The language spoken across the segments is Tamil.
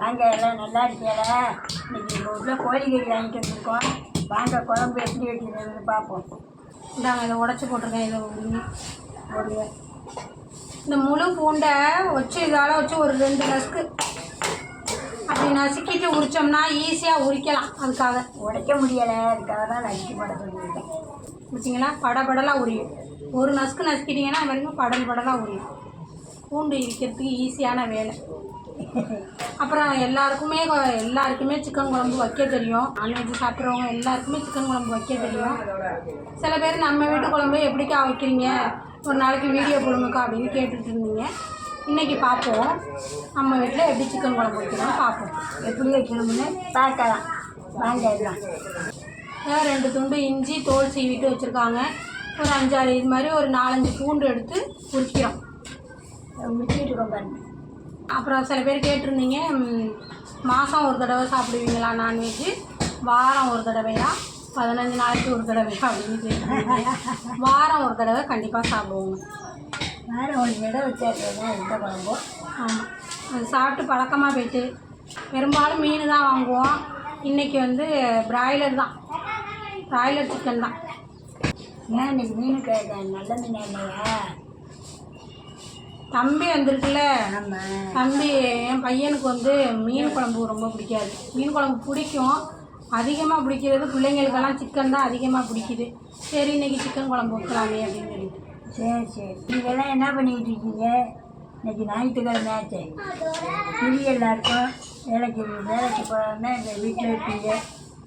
வாங்க எல்லாம் நல்லா இருக்கீங்களா? இன்னைக்கு எங்கள் வீட்டில் கோழிக்கறி வாங்கிட்டு வந்திருக்கோம். வாங்க குழம்பு எப்படி வைக்கிறதுன்னு பார்ப்போம். இந்தாங்க இதை உடச்சி போட்டிருக்கேன் இதை போடுங்க இந்த முழு பூண்டை வச்சு இதால் வச்சு ஒரு ரெண்டு நசுக்கு அப்படி நசுக்கிட்டு உரிச்சோம்னா ஈஸியாக உரிக்கலாம் அதுக்காக. உடைக்க முடியலை அதுக்காக தான் நச்சு போட சொல்லியிருக்கேன். பார்த்தீங்களா படபடலாக உரியும். ஒரு நசுக்கு நசுக்கிட்டிங்கன்னா வரைக்கும் படல் படலாக உரியும். பூண்டு இடிக்கிறதுக்கு ஈஸியான வேலை. அப்புறம் எல்லாருக்குமே எல்லாருக்குமே சிக்கன் குழம்பு வைக்க தெரியும். நான்வெஜ் சாப்பிட்றவங்க எல்லாருக்குமே சிக்கன் குழம்பு வைக்க தெரியும். சில பேர் நம்ம வீட்டு குழம்பு எப்படிக்கா வைக்கிறீங்க? ஒரு நாளைக்கு வீடியோ போடுங்கக்கா அப்படின்னு கேட்டுட்டு இருந்தீங்க. இன்றைக்கி பார்ப்போம். நம்ம வீட்டில் எப்படி சிக்கன் குழம்பு வைக்கணும் பார்ப்போம். எப்படி வைக்கணும்னு? பார்க்கலாம் வாங்க எல்லாம். ரெண்டு துண்டு இஞ்சி தோல் சீவிட்டு வச்சுருக்காங்க. ஒரு அஞ்சாறு இது மாதிரி ஒரு நாலஞ்சு பூண்டு எடுத்து உரிக்கிறோம். முடிச்சுட்டு இருக்கோம் பாருங்கள் அப்புறம் சில பேர் கேட்டிருந்தீங்க மாதம் ஒரு தடவை சாப்பிடுவீங்களா நான்வெஜ்ஜு வாரம் ஒரு தடவையா? பதினஞ்சு நாளைக்கு ஒரு தடவையா அப்படின்னு கேட்டிருந்தீங்க. வாரம் ஒரு தடவை கண்டிப்பாக சாப்பிடுவோங்க. வேறு ஒரு இடம் வச்சிருக்கேன் எந்த குழம்போ ஆமாம் அது சாப்பிட்டு பழக்கமாக போயிட்டு பெரும்பாலும் மீன் தான் வாங்குவோம். இன்றைக்கி வந்து பிராய்லர் தான். பிராய்லர் சிக்கன் தான். ஏன் இன்னைக்கு மீன் க- நல்ல மீன் இல்லையா? தம்பி வந்திருக்குல்ல. நம்ம தம்பி என் பையனுக்கு வந்து மீன் குழம்பு ரொம்ப பிடிக்காது. மீன் குழம்பு பிடிக்கும். அதிகமாக பிடிக்கிறது பிள்ளைங்களுக்கெல்லாம் சிக்கன் தான் அதிகமாக பிடிக்குது. சரி இன்னைக்கு சிக்கன் குழம்பு வைக்கலாமே அப்படின்னு சொல்லிட்டு. சரி சரி. நீங்கள்லாம் என்ன பண்ணிக்கிட்டு இருக்கீங்க? இன்னைக்கு ஞாயிற்றுக்கிழமை ஆச்சு இது எல்லாருக்கும் வேலைக்கு வேலைக்கு போகாம இந்த வீட்டில் இருக்கீங்க.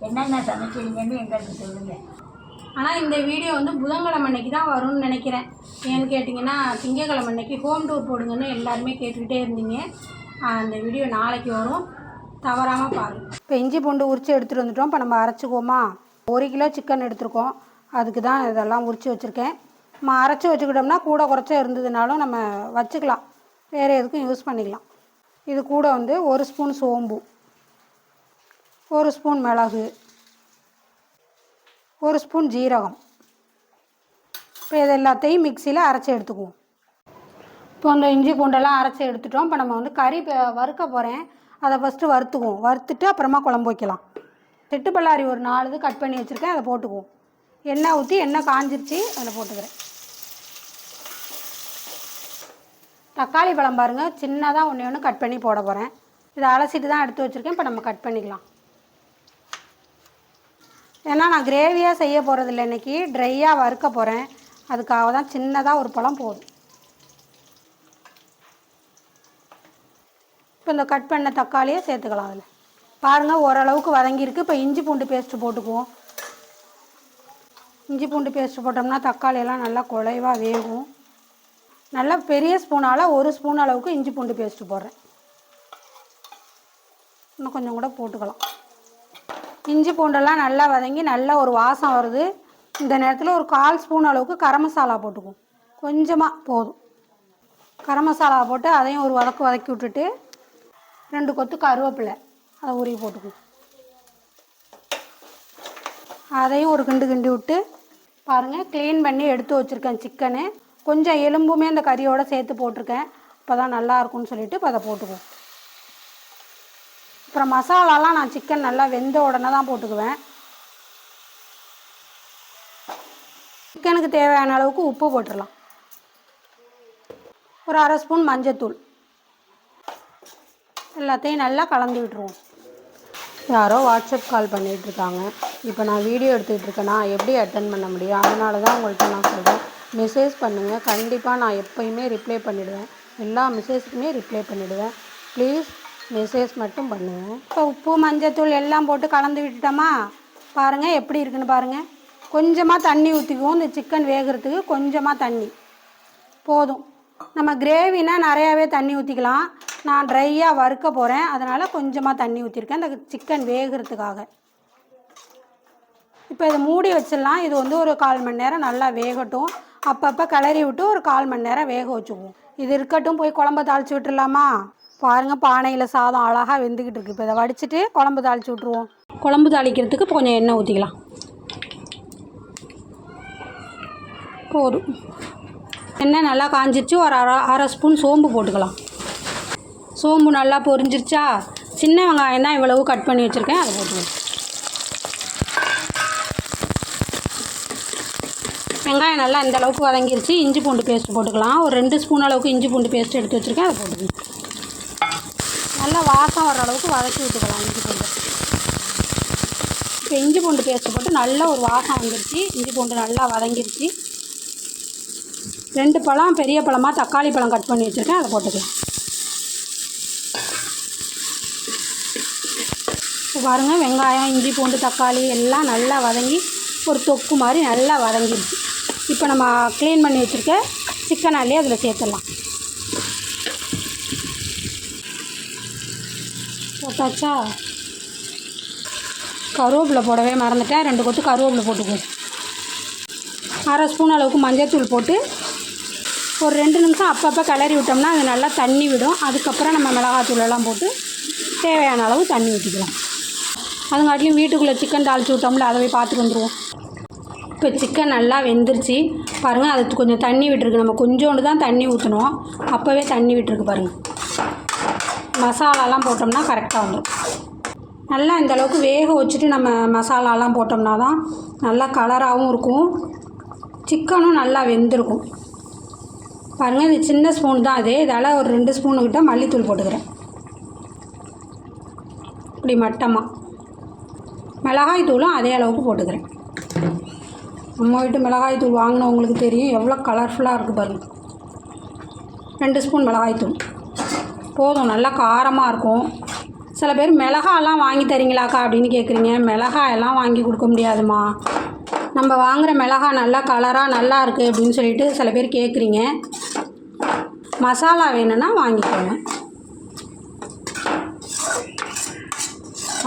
என்னென்ன சமைக்கிறீங்கன்னு எங்களுக்கு சொல்லுங்கள் ஆனால் இந்த வீடியோ வந்து புதன்கிழமை அன்னைக்கு தான் வரும்னு நினைக்கிறேன். ஏன்னு கேட்டிங்கன்னா திங்கக்கிழமை அன்னைக்கு ஹோம் டூர் போடுங்கன்னு எல்லாருமே கேட்டுக்கிட்டே இருந்தீங்க. அந்த வீடியோ நாளைக்கு வரும். தவறாமல் பாருங்கள் இப்போ இஞ்சி பூண்டு உரித்து எடுத்துகிட்டு வந்துட்டோம். இப்போ நம்ம அரைச்சிக்குவோமா? ஒரு கிலோ சிக்கன் எடுத்திருக்கோம். அதுக்கு தான் இதெல்லாம் உரித்து வச்சுருக்கேன். நம்ம அரைச்சி வச்சுக்கிட்டோம்னா கூட குறைச்சா இருந்ததுனாலும் நம்ம வச்சுக்கலாம். வேறு எதுக்கும் யூஸ் பண்ணிக்கலாம். இது கூட வந்து ஒரு ஸ்பூன் சோம்பு ஒரு ஸ்பூன் மிளகு ஒரு ஸ்பூன் ஜீரகம். இப்போ இது எல்லாத்தையும் மிக்சியில் அரைச்சி எடுத்துக்குவோம். இப்போ அந்த இஞ்சி பூண்டெல்லாம் அரைச்சி எடுத்துட்டோம். இப்போ நம்ம வந்து கறி வறுக்க போகிறேன் அதை ஃபஸ்ட்டு வறுத்துக்குவோம். வறுத்துட்டு அப்புறமா குழம்பு வைக்கலாம். திட்டுப்பல்லாரி பல்லாரி ஒரு நாலு இது கட் பண்ணி வச்சுருக்கேன். அதை போட்டுக்குவோம். எண்ணெய் ஊற்றி எண்ணெய் காஞ்சிருச்சு அதில் போட்டுக்கிறேன். தக்காளி பழம் பாருங்கள் சின்னதாக ஒன்று ஒன்று கட் பண்ணி போட போகிறேன் இதை அலசிட்டு தான் எடுத்து வச்சுருக்கேன். இப்போ நம்ம கட் பண்ணிக்கலாம். ஏன்னா நான் கிரேவியாக செய்ய போகிறதில்ல இன்னைக்கு. ட்ரையாக வறுக்க போகிறேன் அதுக்காக தான் சின்னதாக ஒரு பழம் போதும். இப்போ இந்த கட் பண்ண தக்காளியை சேர்த்துக்கலாம் அதில். பாருங்கள் ஓரளவுக்கு வதங்கியிருக்கு. இப்போ இஞ்சி பூண்டு பேஸ்ட்டு போட்டுக்குவோம். இஞ்சி பூண்டு பேஸ்ட்டு போட்டோம்னா தக்காளியெல்லாம் நல்லா குழைவாக வேகும். நல்லா பெரிய ஸ்பூனால் ஒரு ஸ்பூன் அளவுக்கு இஞ்சி பூண்டு பேஸ்ட்டு போடுறேன். இன்னும் கொஞ்சம் கூட போட்டுக்கலாம். இஞ்சி பூண்டெல்லாம் நல்லா வதங்கி நல்லா ஒரு வாசம் வருது. இந்த நேரத்தில் ஒரு கால் ஸ்பூன் அளவுக்கு கரம் மசாலா போட்டுக்குவோம் கொஞ்சமாக போதும். கரம் மசாலா போட்டு அதையும் ஒரு வதக்கு வதக்கி விட்டுட்டு ரெண்டு கொத்து கருவேப்பிலை அதை உருவி போட்டுக்குவோம் அதையும் ஒரு கிண்டு கிண்டி விட்டு பாருங்கள் க்ளீன் பண்ணி எடுத்து வச்சுருக்கேன் சிக்கனு கொஞ்சம் எலும்புமே அந்த கறியோடு சேர்த்து போட்டிருக்கேன். அப்போ தான் நல்லாயிருக்கும்னு சொல்லிவிட்டு இப்போ அதை போட்டுக்குவோம். அப்புறம் மசாலாலாம் நான் சிக்கன் நல்லா வெந்த உடனே தான் போட்டுக்குவேன். சிக்கனுக்கு தேவையான அளவுக்கு உப்பு போட்டுடலாம் ஒரு அரை ஸ்பூன் மஞ்சத்தூள். எல்லாத்தையும் நல்லா கலந்து விட்டுருவோம். யாரோ வாட்ஸ்அப் கால் பண்ணிகிட்ருக்காங்க இப்போ நான் வீடியோ எடுத்துக்கிட்டுருக்கேனா எப்படி அட்டன் பண்ண முடியும்? அதனால தான் உங்கள்கிட்ட நான் சொல்கிறேன் மெசேஜ் பண்ணுங்கள் கண்டிப்பாக நான் எப்பயுமே ரிப்ளை பண்ணிவிடுவேன் எல்லா மெசேஜுக்குமே ரிப்ளை பண்ணிவிடுவேன் ப்ளீஸ் மெசேஜ் மட்டும் பண்ணுங்கள் இப்போ உப்பு மஞ்சத்தூள் எல்லாம் போட்டு கலந்து விட்டுட்டோமா? பாருங்கள் எப்படி இருக்குன்னு பாருங்கள் கொஞ்சமாக தண்ணி ஊற்றிக்குவோம் இந்த சிக்கன் வேகிறதுக்கு கொஞ்சமாக தண்ணி. போதும். நம்ம கிரேவினா நிறையாவே தண்ணி ஊற்றிக்கலாம் நான் ட்ரையாக வறுக்க போகிறேன் அதனால் கொஞ்சமாக தண்ணி ஊற்றிருக்கேன் இந்த சிக்கன் வேகிறதுக்காக. இப்போ இதை மூடி வச்சிடலாம். இது வந்து ஒரு கால் மணி நேரம் நல்லா வேகட்டும். அப்பப்போ கிளறி விட்டு ஒரு கால் மணி நேரம் வேக வச்சுக்குவோம். இது இருக்கட்டும். போய் குழம்ப தாளித்து விட்டுடலாமா? பாருங்கள் பானையில் சாதம் அழகாக வெந்துக்கிட்டு இருக்கு. இப்போ இதை வடிச்சிட்டு குழம்பு தாளித்து விட்ருவோம் குழம்பு தாளிக்கிறதுக்கு இப்போ கொஞ்சம் எண்ணெய் ஊற்றிக்கலாம் போதும். எண்ணெய் நல்லா காஞ்சிருச்சு ஒரு அரை அரை ஸ்பூன் சோம்பு போட்டுக்கலாம். சோம்பு நல்லா பொரிஞ்சிருச்சா? சின்ன வெங்காயம் தான் இவ்வளவு கட் பண்ணி வச்சுருக்கேன் அதை போட்டுக்கலாம். வெங்காயம் நல்லா இந்த அளவுக்கு வதங்கிருச்சு. இஞ்சி பூண்டு பேஸ்ட் போட்டுக்கலாம். ஒரு ரெண்டு ஸ்பூன் அளவுக்கு இஞ்சி பூண்டு பேஸ்ட் எடுத்து வச்சுருக்கேன் அதை போட்டுக்கலாம். நல்லா வாசம் வர அளவுக்கு வதக்கி விட்டுக்கலாம் இஞ்சி பூண்டு. இப்போ இஞ்சி பூண்டு பேஸ்ட்டு போட்டு நல்ல ஒரு வாசம் வந்துருச்சு. இஞ்சி பூண்டு நல்லா வதங்கிருச்சு. ரெண்டு பழம் பெரிய பழமாக தக்காளி பழம் கட் பண்ணி வச்சுருக்கேன். அதை போட்டுக்கலாம். இப்போ பாருங்கள் வெங்காயம் இஞ்சி பூண்டு தக்காளி எல்லாம் நல்லா வதங்கி ஒரு தொக்கு மாதிரி நல்லா வதங்கிடுச்சு இப்போ நம்ம க்ளீன் பண்ணி வச்சுருக்க சிக்கன் அள்ளி அதில் சேர்த்துடலாம். போட்டாச்சா கருவேப்பிலை போடவே மறந்துட்டேன். ரெண்டு கொத்து கருவேப்பிலை போட்டுக்குவோம் அரை ஸ்பூன் அளவுக்கு மஞ்சள்தூள் போட்டு ஒரு ரெண்டு நிமிஷம் அப்பப்போ கிளறி விட்டோம்னா அது நல்லா தண்ணி விடும். அதுக்கப்புறம் நம்ம மிளகாத்தூள் எல்லாம் போட்டு தேவையான அளவு தண்ணி ஊற்றிக்கலாம் அதுங்காட்டிலையும் வீட்டுக்குள்ளே சிக்கன் தாளித்து விட்டோம்ல அதை போய் பார்த்துட்டு வந்துடுவோம் இப்போ சிக்கன் நல்லா வெந்துருச்சு. பாருங்கள் அது கொஞ்சம் தண்ணி விட்டுருக்கு. நம்ம கொஞ்சோண்டு தான் தண்ணி ஊற்றணும் அப்போவே தண்ணி விட்டுருக்கு பாருங்கள் மசாலாலாம் போட்டோம்னா கரெக்டாக வந்துடும் நல்லா இந்த அளவுக்கு வேக வச்சுட்டு நம்ம மசாலாலாம் போட்டோம்னா தான் நல்லா கலராகவும் இருக்கும். சிக்கனும் நல்லா வெந்திருக்கும். பாருங்கள் இது சின்ன ஸ்பூன் தான் அதே இதால் ஒரு ரெண்டு ஸ்பூனுக்கிட்ட மல்லித்தூள் போட்டுக்கிறேன். இப்படி மட்டமாக மிளகாய் தூளும் அதே அளவுக்கு போட்டுக்கிறேன். நம்ம வீட்டு மிளகாய் தூள் வாங்கினவங்களுக்கு தெரியும் எவ்வளோ கலர்ஃபுல்லாக இருக்குது பாருங்கள் ரெண்டு ஸ்பூன் மிளகாய் தூள் போதும் நல்லா காரமாக இருக்கும். சில பேர் மிளகாலாம் வாங்கி தரீங்களாக்கா அப்படின்னு கேட்குறீங்க மிளகாயெல்லாம் வாங்கி கொடுக்க முடியாதுமா நம்ம வாங்குகிற மிளகா நல்லா கலராக நல்லா இருக்குது அப்படின்னு சொல்லிட்டு சில பேர் கேட்குறீங்க மசாலா வேணும்னா வாங்கிக்கோங்க.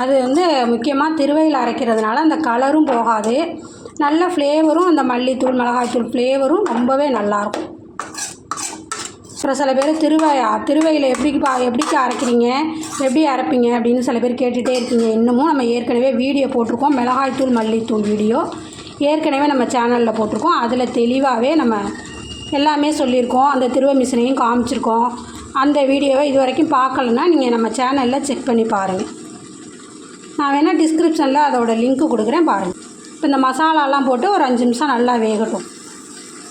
அது வந்து முக்கியமாக திருவையில் அரைக்கிறதுனால அந்த கலரும் போகாது. நல்ல ஃப்ளேவரும் அந்த மல்லித்தூள் மிளகாய்த்தூள் ஃப்ளேவரும் ரொம்பவே நல்லாயிருக்கும் அப்புறம் சில பேர் திருவையா திருவையில் எப்படி பா எப்படிக்கா அரைக்கிறீங்க எப்படி அரைப்பீங்க அப்படின்னு சில பேர் கேட்டுகிட்டே இருக்கீங்க. இன்னமும் நம்ம ஏற்கனவே வீடியோ போட்டிருக்கோம். மிளகாய்த்தூள் மல்லித்தூள் வீடியோ ஏற்கனவே நம்ம சேனலில் போட்டிருக்கோம். அதில் தெளிவாகவே நம்ம எல்லாமே சொல்லியிருக்கோம். அந்த திருவை மிஷினையும் காமிச்சிருக்கோம். அந்த வீடியோவை இது வரைக்கும் பார்க்கலன்னா நீங்கள் நம்ம சேனலில் செக் பண்ணி பாருங்கள் நான் வேணால் டிஸ்கிரிப்ஷனில் அதோட லிங்க்கு கொடுக்குறேன் பாருங்கள் இப்போ இந்த மசாலாலாம் போட்டு ஒரு அஞ்சு நிமிஷம் நல்லா வேகட்டும்.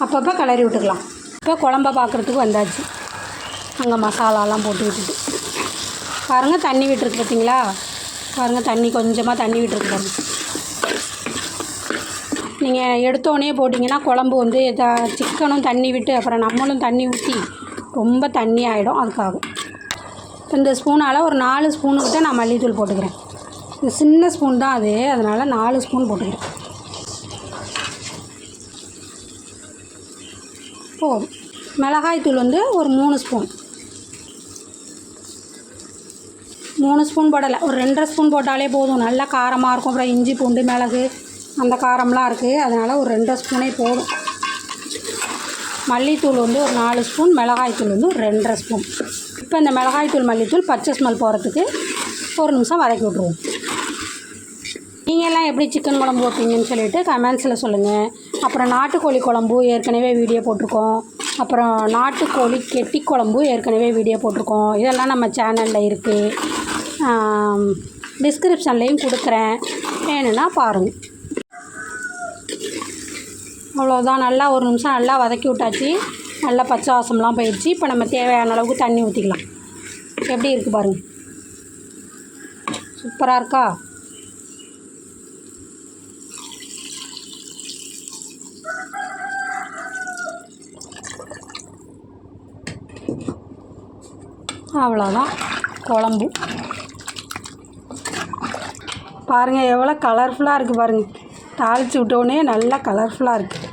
அப்பப்போ கிளறி விட்டுக்கலாம். இப்போ குழம்ப பார்க்குறதுக்கு வந்தாச்சு. அங்கே மசாலாலாம் போட்டு விட்டுட்டு. பாருங்கள் தண்ணி விட்டுருக்கு பார்த்தீங்களா? பாருங்கள் தண்ணி கொஞ்சமாக தண்ணி விட்டுருக்கு பாருங்கள் நீங்கள் எடுத்தோடனே போட்டிங்கன்னா குழம்பு வந்து த சிக்கனும் தண்ணி விட்டு அப்புறம் நம்மளும் தண்ணி ஊற்றி ரொம்ப தண்ணி ஆகிடும் அதுக்காக. இந்த ஸ்பூனால் ஒரு நாலு ஸ்பூனுக்கிட்ட நான் மல்லித்தூள் போட்டுக்கிறேன். இந்த சின்ன ஸ்பூன் தான் அது. அதனால் நாலு ஸ்பூன் போட்டுக்கிறேன். போதும் மிளகாய்த்தூள் வந்து ஒரு மூணு ஸ்பூன். மூணு ஸ்பூன் போடலை. ஒரு ரெண்டரை ஸ்பூன் போட்டாலே போதும். நல்லா காரமாக இருக்கும். அப்புறம் இஞ்சி பூண்டு மிளகு அந்த காரம்லாம் இருக்குது அதனால் ஒரு ரெண்டரை ஸ்பூனே போதும். மல்லித்தூள் வந்து ஒரு நாலு ஸ்பூன். மிளகாய்த்தூள் வந்து ஒரு ரெண்டரை ஸ்பூன். இப்போ இந்த மிளகாய்த்தூள் மல்லித்தூள் பச்சை ஸ்மெல் போகிறதுக்கு ஒரு நிமிஷம் வதக்கி விட்ருவோம் நீங்கள் எல்லாம் எப்படி சிக்கன் குழம்பு வைப்பீங்கன்னு சொல்லிட்டு கமெண்ட்ஸில் சொல்லுங்கள் அப்புறம் நாட்டுக்கோழி குழம்பு ஏற்கனவே வீடியோ போட்டிருக்கோம். அப்புறம் நாட்டுக்கோழி கெட்டி குழம்பு ஏற்கனவே வீடியோ போட்டிருக்கோம். இதெல்லாம் நம்ம சேனலில் இருக்குது டிஸ்கிரிப்ஷன்லேயும் கொடுக்குறேன். வேணும்னா பாருங்கள் அவ்வளோதான் நல்லா ஒரு நிமிஷம் நல்லா வதக்கி விட்டாச்சு. நல்லா பச்சை வாசம்லாம் போயிடுச்சு. இப்போ நம்ம தேவையான அளவுக்கு தண்ணி ஊற்றிக்கலாம் எப்படி இருக்குது பாருங்கள் சூப்பராக இருக்கா? அவ்வளோதான். குழம்பு. பாருங்கள் எவ்வளோ கலர்ஃபுல்லாக இருக்குது பாருங்கள் தாளித்து விட்டோடனே நல்லா கலர்ஃபுல்லாக இருக்குது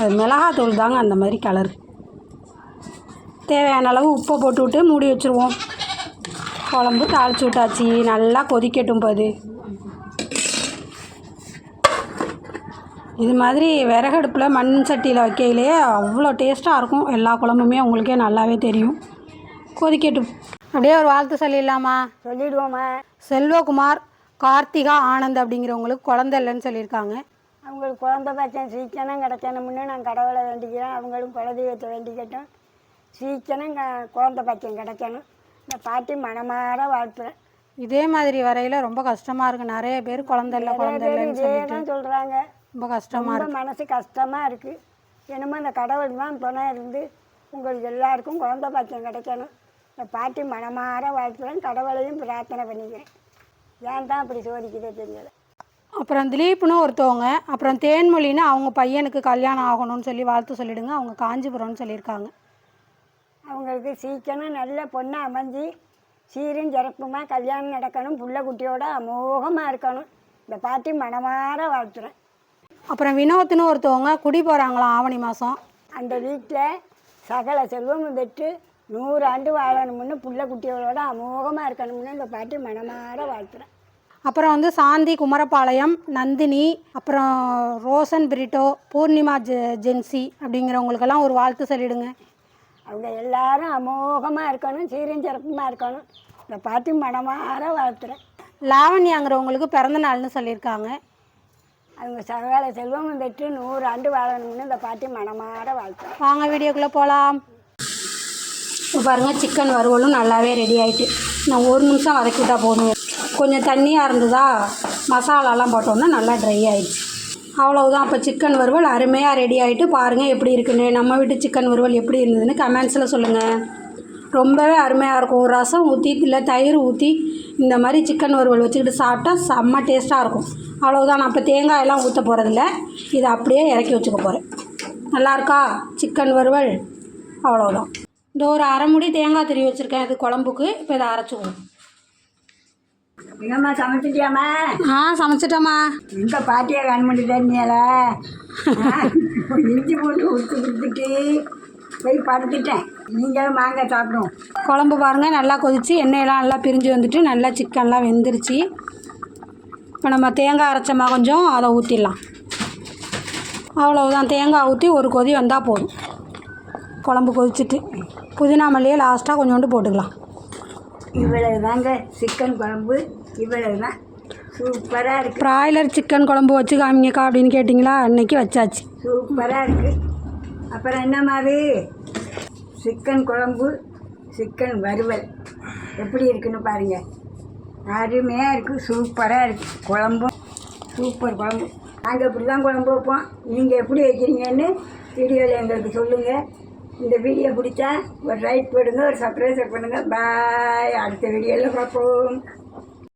அது மிளகாத்தூள் தாங்க அந்த மாதிரி கலர் தேவையான அளவு உப்பை போட்டு விட்டு மூடி வச்சுருவோம். குழம்பு தாளித்து விட்டாச்சு. நல்லா கொதிக்கட்டும் போது இது மாதிரி விறகடுப்பில் மண் சட்டியில் வைக்கையிலேயே அவ்வளோ டேஸ்ட்டாக இருக்கும். எல்லா குழம்புமே உங்களுக்கே நல்லாவே தெரியும். கொதிக்கட்டும். அப்படியே ஒரு வாழ்த்து சொல்லிடலாமா? சொல்லிடுவோம்மா. செல்வகுமார் கார்த்திகா ஆனந்த் அப்படிங்கிறவங்களுக்கு குழந்தை இல்லைன்னு சொல்லியிருக்காங்க. அவங்களுக்கு குழந்த பச்சன் சீக்கிரம் கிடைக்கணும்னு நான் கடவுளை வேண்டிக்கிறேன். அவங்களும் குலதெய்வத்தை வேண்டிக்கட்டும். சீக்கிரம் குழந்த பச்சன் கிடைக்கணும். இந்த பாட்டி மனமார வாழ்த்துறேன் இதே மாதிரி வரையில் ரொம்ப கஷ்டமாக இருக்குது நிறைய பேர் குழந்தை இல்லை குழந்தை இல்லைன்னு சொல்லிட்டு. ரொம்ப கஷ்டமாக ரொம்ப மனசு கஷ்டமாக இருக்குது என்னமோ இந்த கடவுள் தான் துணை இருந்து உங்களுக்கு எல்லாருக்கும் குழந்தை பாக்கியம் கிடைக்கணும். இந்த பாட்டி மனமாற வாழ்த்துறேன் கடவுளையும் பிரார்த்தனை பண்ணிக்கிறேன். ஏன் தான் அப்படி சோதிக்குதே தெரியல. அப்புறம் திலீப்னு ஒருத்தவங்க அப்புறம் தேன்மொழின்னு அவங்க பையனுக்கு கல்யாணம் ஆகணும்னு சொல்லி வாழ்த்து சொல்லிடுங்க அவங்க காஞ்சிபுரம்னு சொல்லியிருக்காங்க. அவங்களுக்கு சீக்கிரம் நல்ல பொண்ணு அமைஞ்சு சீரும் சிறப்புமா கல்யாணம் நடக்கணும் புள்ள குட்டியோட அமோகமாக இருக்கணும். இந்த பாட்டி மனமாற வாழ்த்துறேன். அப்புறம் வினோத்னு ஒருத்தவங்க குடி போகிறாங்களாம் ஆவணி மாதம் அந்த வீட்டில் சகல செல்வமும் பெற்று நூறு ஆண்டு வாழணும்னு புள்ள குட்டிகளோட அமோகமாக இருக்கணும்னு இந்த பாட்டி மனமாற வாழ்த்துறேன் அப்புறம் வந்து சாந்தி குமரபாளையம் நந்தினி அப்புறம் ரோசன் பிரிட்டோ பூர்ணிமா ஜெ ஜென்சி அப்படிங்கிறவங்களுக்கெல்லாம் ஒரு வாழ்த்து சொல்லிடுங்க. அவங்க எல்லாரும் அமோகமாக இருக்கணும் சீரும் சிறப்புமாக இருக்கணும். இந்த பாட்டி மனமாற வாழ்த்துறேன் லாவண்யாங்கிறவங்களுக்கு பிறந்த நாள்னு சொல்லியிருக்காங்க. அவங்க சகல செல்வமும் பெற்று நூறு ஆண்டு வாழணும்னு இந்த பாட்டி மனமாற வாழ்த்துறேன் வாங்க வீடியோக்குள்ளே போகலாம் இப்போ பாருங்கள் சிக்கன் வறுவலும் நல்லாவே ரெடி ஆகிட்டு நான் ஒரு நிமிஷம் வதக்கிவிட்டா போதும். கொஞ்சம் தண்ணியாக இருந்ததா மசாலாலாம் போட்டோன்னா நல்லா ட்ரை ஆகிடுச்சு அவ்வளவுதான். அப்போ சிக்கன் வறுவல் அருமையாக ரெடி ஆகிட்டு பாருங்கள் எப்படி இருக்குன்னு. நம்ம வீட்டு சிக்கன் வறுவல் எப்படி இருந்ததுன்னு கமெண்ட்ஸில் சொல்லுங்கள் ரொம்பவே அருமையாக இருக்கும். ஒரு ரசம் ஊற்றி இல்லை தயிர் ஊற்றி இந்த மாதிரி சிக்கன் வறுவல் வச்சுக்கிட்டு சாப்பிட்டா செம்ம டேஸ்ட்டாக இருக்கும். அவ்வளோதான் நான் இப்போ தேங்காயெல்லாம் ஊற்ற போகிறதில்ல இதை அப்படியே இறக்கி வச்சுக்க போகிறேன் நல்லா இருக்கா? சிக்கன் வறுவல்? அவ்வளோதான் இந்த ஒரு அரை முடி தேங்காய் திருவி வச்சுருக்கேன் இது குழம்புக்கு. இப்போ இதை அரைச்சிக்குவோம் என்னம்மா சமைச்சிட்டியாம்மா? ஆ சமைச்சிட்டோம்மா. இந்த பாட்டியை கண் பண்ணி தண்ணியால இஞ்சி போட்டு உடுத்து கொடுத்துட்டு போய் படுத்துட்டேன். நீங்களும் மாங்காய் சாப்பிடும் குழம்பு பாருங்கள் நல்லா கொதிச்சு எண்ணெயெல்லாம் நல்லா பிரிஞ்சு வந்துட்டு நல்லா சிக்கன்லாம் வெந்துருச்சு. இப்போ நம்ம தேங்காய் அரைச்சோமா கொஞ்சம் அதை ஊற்றிடலாம் அவ்வளவுதான். தேங்காய் ஊற்றி ஒரு கொதி வந்தால் போதும். குழம்பு கொதிச்சிட்டு புதினா மல்லியை லாஸ்ட்டாக கொஞ்சோண்டு போட்டுக்கலாம். இவ்வளவு தாங்க சிக்கன் குழம்பு. இவ்வளவு தான் சூப்பராக இருக்குது ப்ராய்லர் சிக்கன் குழம்பு வச்சு காமிங்கக்கா அப்படின்னு கேட்டிங்களா? அன்னைக்கு வச்சாச்சு. சூப்பராக இருக்குது அப்புறம் என்ன மாதிரி சிக்கன் குழம்பு சிக்கன் வறுவல். எப்படி இருக்குன்னு பாருங்கள் அருமையாக இருக்குது சூப்பராக இருக்குது குழம்பும் சூப்பர் குழம்பு. நாங்கள் இப்படி தான் குழம்பு வைப்போம். நீங்கள் எப்படி வைக்கிறீங்கன்னு வீடியோவில் எங்களுக்கு சொல்லுங்கள் இந்த வீடியோ பிடிச்சா ஒரு லைக் போடுங்க ஒரு சப்ஸ்கிரைப் பண்ணுங்கள் பாய் அடுத்த வீடியோவில் பார்ப்போம்.